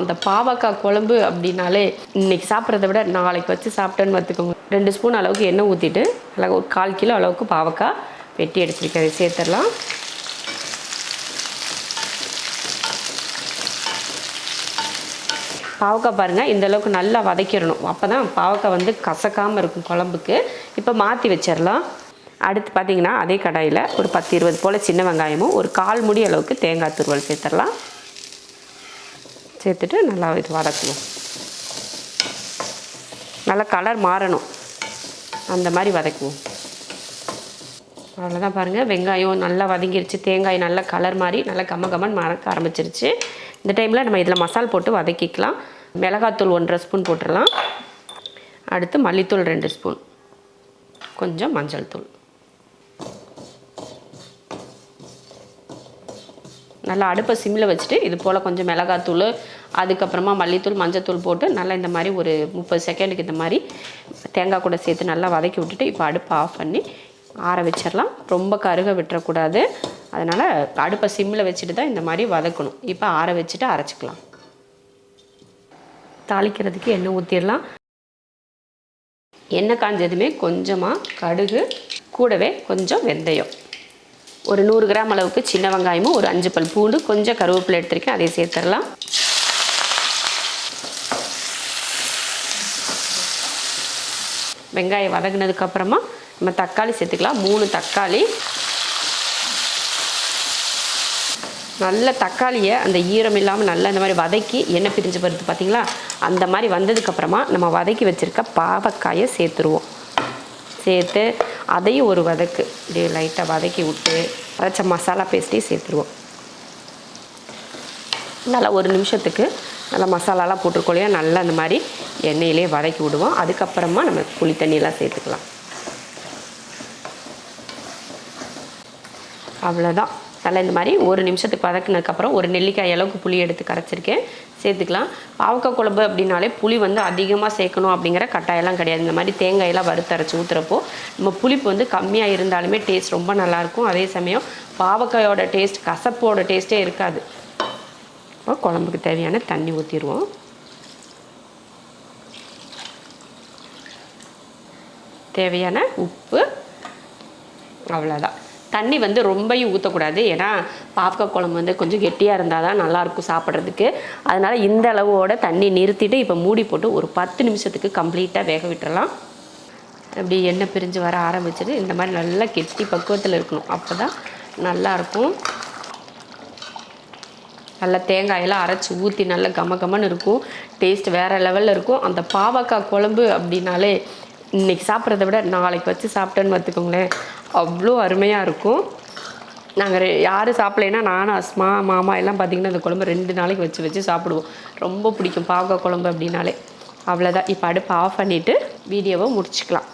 அந்த பாவக்காய் குழம்பு அப்படின்னாலே இன்னைக்கு சாப்பிட்றத விட நாளைக்கு வச்சு சாப்பிட்டேன்னு பார்த்துக்கோங்க ரெண்டு ஸ்பூன் அளவுக்கு எண்ணெய் ஊற்றிட்டு அழகாக ஒரு கால் கிலோ அளவுக்கு பாவக்காய் வெட்டி எடுத்துருக்கேன். அதை சேர்த்துடலாம். பாவக்காய் பாருங்கள் இந்த அளவுக்கு நல்லா வதக்கிடணும். அப்போ தான் பாவக்காய் வந்து கசக்காமல் இருக்கும் குழம்புக்கு. இப்போ மாற்றி வச்சிடலாம். அடுத்து பார்த்தீங்கன்னா அதே கடாயில் ஒரு பத்து இருபது போல் சின்ன வெங்காயமும் ஒரு கால் முடி அளவுக்கு தேங்காய் துருவல் சேர்த்துடலாம். சேர்த்துட்டு நல்லா இது வதக்குவோம். நல்லா கலர் மாறணும். அந்த மாதிரி வதக்குவோம். அவ்வளோதான் பாருங்கள் வெங்காயம் நல்லா வதங்கிருச்சு. தேங்காய் நல்லா கலர் மாதிரி நல்லா கம்ம கம்மன் மறக்க ஆரம்பிச்சிருச்சு. இந்த டைமில் நம்ம இதில் மசால் போட்டு வதக்கிக்கலாம். மிளகாத்தூள் ஒன்றரை ஸ்பூன் போட்டுடலாம். அடுத்து மல்லித்தூள் ரெண்டு ஸ்பூன் கொஞ்சம் மஞ்சள் தூள். நல்லா அடுப்பை சிம்மில் வச்சுட்டு இது போல் கொஞ்சம் மிளகாத்தூள் அதுக்கப்புறமா மல்லித்தூள் மஞ்சத்தூள் போட்டு நல்லா இந்த மாதிரி ஒரு முப்பது செகண்டுக்கு இந்த மாதிரி தேங்காய் கூட சேர்த்து நல்லா வதக்கி விட்டுட்டு இப்போ அடுப்பை ஆஃப் பண்ணி ஆற வச்சிடலாம். ரொம்ப கருக விட்டுறக்கூடாது. அதனால் அடுப்பை சிம்மில் வச்சுட்டு தான் இந்த மாதிரி வதக்கணும். இப்போ ஆற வச்சுட்டு அரைச்சிக்கலாம். தாளிக்கிறதுக்கு எண்ணெய் ஊற்றிடலாம் எண்ணெய் காஞ்சதுமே கொஞ்சமாக கடுகு கூடவே கொஞ்சம் வெந்தயம். ஒரு நூறு கிராம் அளவுக்கு சின்ன வெங்காயமும் ஒரு அஞ்சு பல் பூண்டு கொஞ்சம் கருவேப்பிலை எடுத்திருக்கேன். அதை சேர்த்துடலாம். வெங்காயம் வதங்கினதுக்கு அப்புறமா நம்ம தக்காளி சேர்த்துக்கலாம். மூணு தக்காளி. நல்ல தக்காளியை அந்த ஈரம் இல்லாமல் நல்லா இந்த மாதிரி வதக்கி எண்ணெய் பிரிஞ்சு வருது பார்த்தீங்களா அந்த மாதிரி வந்ததுக்கப்புறமா நம்ம வதக்கி வச்சுருக்க பாவக்காயை சேர்த்துருவோம். சேர்த்து அதையும் ஒரு வதக்கு. இப்படியே லைட்டாக வதக்கி விட்டு அரைச்ச மசாலா பேஸ்ட்டையும் சேர்த்துருவோம். நல்லா ஒரு நிமிஷத்துக்கு நல்லா மசாலாலாம் போட்டிருக்கோம் நல்லா அந்த மாதிரி எண்ணெயிலே வதக்கி விடுவோம். அதுக்கப்புறமா நம்ம புளி தண்ணியெல்லாம் சேர்த்துக்கலாம். அவ்வளோதான் நல்லா இந்த மாதிரி ஒரு நிமிஷத்துக்கு வதக்குனதுக்கப்புறம் ஒரு நெல்லிக்காய் அளவுக்கு புளி எடுத்து கரைச்சிருக்கேன். சேர்த்துக்கலாம். பாவக்காய் குழம்பு அப்படின்னாலே புளி வந்து அதிகமாக சேர்க்கணும் அப்படிங்கிற கட்டாயம்லாம் கிடையாது. இந்த மாதிரி தேங்காயெல்லாம் வறுத்தரைச்சி ஊற்றுறப்போ நம்ம புளிப்பு வந்து கம்மியாக இருந்தாலுமே டேஸ்ட் ரொம்ப நல்லாயிருக்கும் அதே சமயம் பாவக்காயோட டேஸ்ட் கசப்போட டேஸ்ட்டே இருக்காது. இப்போ குழம்புக்கு தேவையான தண்ணி ஊற்றிடுவோம் தேவையான உப்பு அவ்வளோதான் தண்ணி வந்து ரொம்பையும் ஊற்றக்கூடாது ஏன்னா பாவக்காய் குழம்பு வந்து கொஞ்சம் கெட்டியாக இருந்தால் தான் நல்லாயிருக்கும் சாப்பிட்றதுக்கு. அதனால் இந்த அளவோட தண்ணி நிறுத்திட்டு இப்போ மூடி போட்டு ஒரு பத்து நிமிஷத்துக்கு கம்ப்ளீட்டாக வேக விட்டுறலாம். அப்படி எண்ணெய் பிரிஞ்சு வர ஆரம்பிச்சிட்டு இந்த மாதிரி நல்லா கெட்டி பக்குவத்தில் இருக்கணும். அப்போ தான் நல்லாயிருக்கும் நல்லா தேங்காயெல்லாம் அரைச்சி ஊற்றி நல்லா கம கமன்னு இருக்கும். டேஸ்ட் வேறு லெவலில் இருக்கும். அந்த பாவக்காய் குழம்பு அப்படின்னாலே இன்றைக்கி சாப்பிட்றத விட நாளைக்கு வச்சு சாப்பிட்டேன்னு பார்த்துக்கோங்களேன் அவ்வளோ அருமையாக இருக்கும். நாங்கள் யாரும் சாப்பிட்லைன்னா நானும் அஸ்மா மாமா எல்லாம் பார்த்திங்கன்னா அந்த குழம்பு ரெண்டு நாளைக்கு வச்சு வச்சு சாப்பிடுவோம். ரொம்ப பிடிக்கும். பாவக்காய் குழம்பு அப்படின்னாலே. அவ்வளோதான் இப்போ அடுப்பு ஆஃப் பண்ணிவிட்டு வீடியோவை முடிச்சுக்கலாம்.